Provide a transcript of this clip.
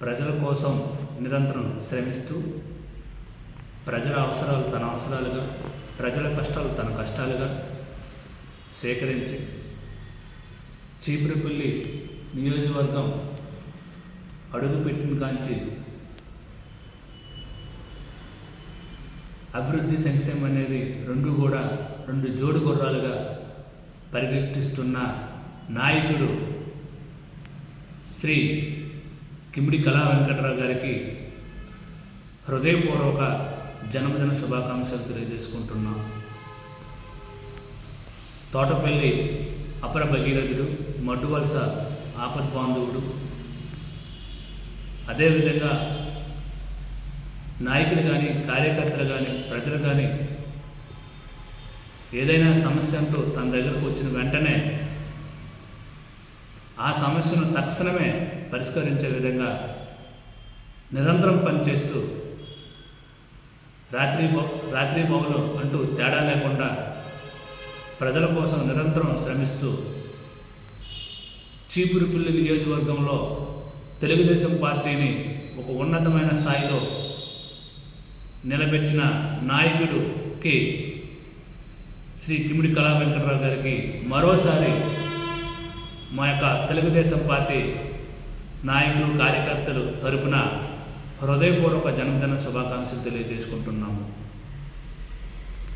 ప్రజల కోసం నిరంతరం శ్రమిస్తూ ప్రజల అవసరాలు తన అవసరాలుగా ప్రజల కష్టాలు తన కష్టాలుగా సేకరించి చీపురుపల్లి నియోజకవర్గం అడుగుపెట్టిన కాంచి అభివృద్ధి సంక్షేమం అనేది రెండు కూడా రెండు జోడు గుర్రాలుగా పరిగెట్టిస్తున్న నాయకుడు శ్రీ కిమిడి కళా వెంకటరావు గారికి హృదయపూర్వక జన్మదిన శుభాకాంక్షలు తెలియజేసుకుంటున్నాం. తోటపల్లి అపర భగీరథుడు మడ్డువలస ఆపద్బాంధవుడు అదేవిధంగా నాయకులు కానీ కార్యకర్తలు కానీ ప్రజలు కానీ ఏదైనా సమస్య అంటూ తన దగ్గరకు వచ్చిన వెంటనే ఆ సమస్యను తక్షణమే పరిష్కరించే విధంగా నిరంతరం పనిచేస్తూ రాత్రి రాత్రి బొమ్మలు అంటూ తేడా లేకుండా ప్రజల కోసం నిరంతరం శ్రమిస్తూ చీపురుపల్లి నియోజకవర్గంలో తెలుగుదేశం పార్టీని ఒక ఉన్నతమైన స్థాయిలో నిలబెట్టిన నాయకుడికి శ్రీ కిమిడి కళా వెంకటరావు గారికి మరోసారి మా యొక్క తెలుగుదేశం పార్టీ నాయకులు కార్యకర్తలు తరపున హృదయపూర్వక జన్మదిన శుభాకాంక్షలు తెలియజేసుకుంటున్నాము.